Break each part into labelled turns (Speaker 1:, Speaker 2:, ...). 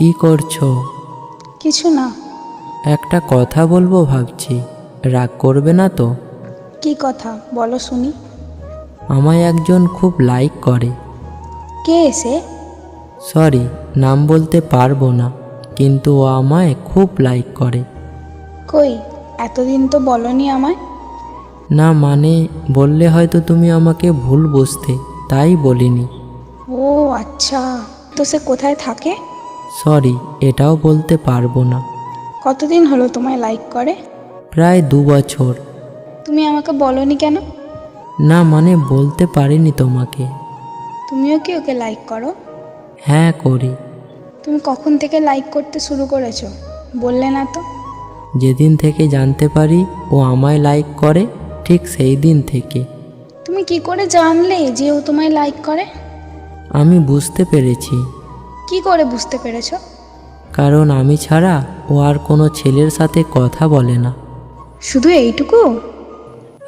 Speaker 1: কি করছ?
Speaker 2: কিছু না।
Speaker 1: একটা কথা বলব ভাবছি। রাগ করবে না তো?
Speaker 2: কি কথা? বলো শুনি।
Speaker 1: আমায় একজন খুব লাইক করে।
Speaker 2: কে এসে
Speaker 1: সরি নাম বলতে পারব না কিন্তু ও আমায় খুব লাইক করে।
Speaker 2: কই? এতদিন তো বলনি আমায়।
Speaker 1: না মানে বললে হয়তো তুমি আমাকে ভুল বুঝতে তাই বলিনি।
Speaker 2: ও আচ্ছা তো সে কোথায় থাকে?
Speaker 1: সরি এটাও বলতে পারব না।
Speaker 2: কতদিন হলো তোমায় লাইক করে?
Speaker 1: প্রায় দু বছর।
Speaker 2: তুমি আমাকে বলনি কেন?
Speaker 1: না মানে বলতে পারিনি তোমাকে।
Speaker 2: তুমিও কি ওকে লাইক করো?
Speaker 1: হ্যাঁ করি।
Speaker 2: তুমি কখন থেকে লাইক করতে শুরু করেছ? বললে না তো।
Speaker 1: যেদিন থেকে জানতে পারি ও আমায় লাইক করে ঠিক সেই দিন থেকে।
Speaker 2: তুমি কি করে জানলে যে ও তোমায় লাইক করে?
Speaker 1: আমি বুঝতে পেরেছি।
Speaker 2: কি করে বুঝতে পেরেছ?
Speaker 1: কারণ আমি ছাড়া ও আর কোনো ছেলের সাথে কথা বলে না।
Speaker 2: শুধু এইটুকু?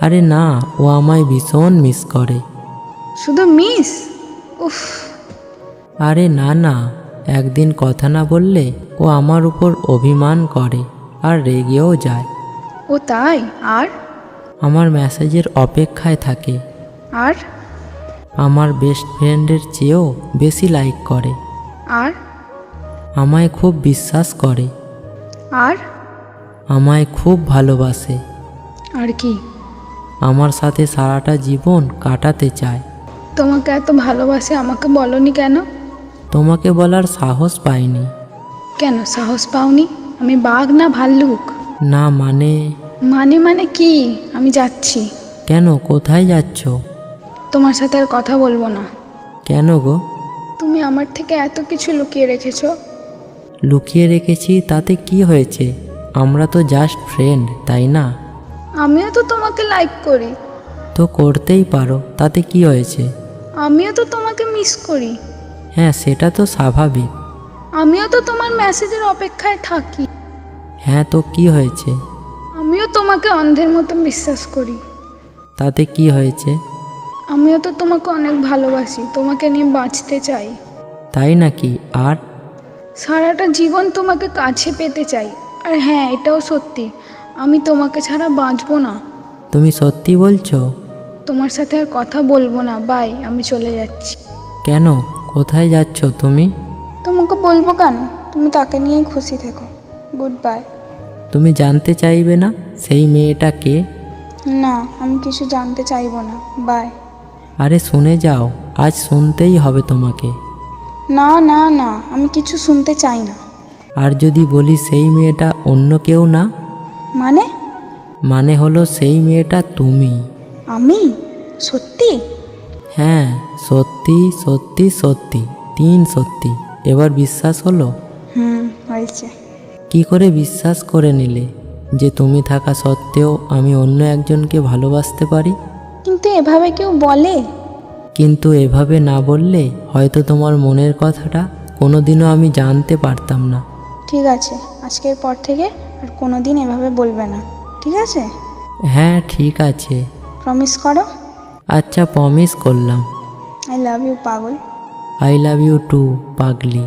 Speaker 1: আরে না ও আমায় ভীষণ মিস করে।
Speaker 2: শুধু মিস উফ।
Speaker 1: আরে না না একদিন কথা না বললে ও আমার উপর অভিমান করে আর রেগেও যায়।
Speaker 2: ও তাই? আর?
Speaker 1: আমার মেসেজের অপেক্ষায় থাকে।
Speaker 2: আর?
Speaker 1: আমার বেস্ট ফ্রেন্ডের চেয়েও বেশি লাইক করে।
Speaker 2: আর?
Speaker 1: আমায় খুব বিশ্বাস করে।
Speaker 2: আর?
Speaker 1: আমায় খুব ভালোবাসে।
Speaker 2: আর কি?
Speaker 1: আমার সাথে সারাটা জীবন কাটাতে চায়।
Speaker 2: তোমাকে এত ভালোবাসে আমাকে বলনি কেন?
Speaker 1: তোমাকে বলার সাহস পাইনি।
Speaker 2: কেন সাহস পাওনি? আমি বাঘ না ভাল্লুক?
Speaker 1: না মানে?
Speaker 2: মানে মানে কি? আমি যাচ্ছি।
Speaker 1: কেন কোথায় যাচ্ছ?
Speaker 2: তোমার সাথে আর কথা বলব না।
Speaker 1: কেন গো?
Speaker 2: তুমি আমার থেকে এত কিছু লুকিয়ে রেখেছো?
Speaker 1: লুকিয়ে রেখেছি তাতে কি হয়েছে? আমরা তো জাস্ট ফ্রেন্ড তাই না?
Speaker 2: আমিও তো তোমাকে লাইক করি।
Speaker 1: তো করতেই পারো তাতে কি হয়েছে?
Speaker 2: আমিও তো তোমাকে মিস করি।
Speaker 1: হ্যাঁ সেটা তো স্বাভাবিক।
Speaker 2: আমিও তো তোমার মেসেজের অপেক্ষায় থাকি।
Speaker 1: হ্যাঁ তো কি হয়েছে?
Speaker 2: আমিও তোমাকে অন্ধের মতো বিশ্বাস করি।
Speaker 1: তাতে কি হয়েছে?
Speaker 2: আমিও তো তোমাকে অনেক ভালোবাসি তোমাকে নিয়ে বাঁচতে চাই।
Speaker 1: তাই নাকি? আর?
Speaker 2: সারাটা জীবন তোমাকে কাছে পেতে চাই। আর হ্যাঁ এটাও সত্যি আমি তোমাকে ছাড়া বাঁচবো না।
Speaker 1: তুমি সত্যি বলছো?
Speaker 2: তোমার সাথে আর কথা বলব না বাই আমি চলে যাচ্ছি।
Speaker 1: কেন? কোথায় যাচ্ছ তুমি?
Speaker 2: তোমাকে বলব কেন? তুমি তাকে নিয়েই খুশি থেকো। Goodbye.
Speaker 1: তুমি জানতে চাইবে না সেই মেয়েটা কে?
Speaker 2: না আমি কিছু জানতে চাইব না বাই।
Speaker 1: আরে শুনে যাও আজ শুনতেই হবে তোমাকে।
Speaker 2: না না না আমি কিছু শুনতে চাই না।
Speaker 1: আর যদি বলি সেই মেয়েটা অন্য কেউ না?
Speaker 2: মানে?
Speaker 1: মানে হলো সেই মেয়েটা তুমি।
Speaker 2: আমি? সত্যি?
Speaker 1: হ্যাঁ সত্যি সত্যি সত্যি তিন সত্যি। এবার বিশ্বাস হলো?
Speaker 2: হুম হয়েছে।
Speaker 1: কি করে বিশ্বাস করে নিলে যে তুমি থাকা সত্ত্বেও আমি অন্য একজনকে ভালোবাসতে পারি?
Speaker 2: এভাবে কেউ বলে?
Speaker 1: কিন্তু এভাবে না বললে হয়তো তোমার মনের কথাটা কোনোদিনও আমি জানতে পারতাম না।
Speaker 2: ঠিক আছে আজকের পর থেকে আর কোনোদিন এভাবে বলবে না ঠিক আছে?
Speaker 1: হ্যাঁ ঠিক আছে।
Speaker 2: প্রমিস করো?
Speaker 1: আচ্ছা প্রমিস করলাম।
Speaker 2: আই লাভ ইউ পাগল।
Speaker 1: আই লাভ ইউ টু পাগলি।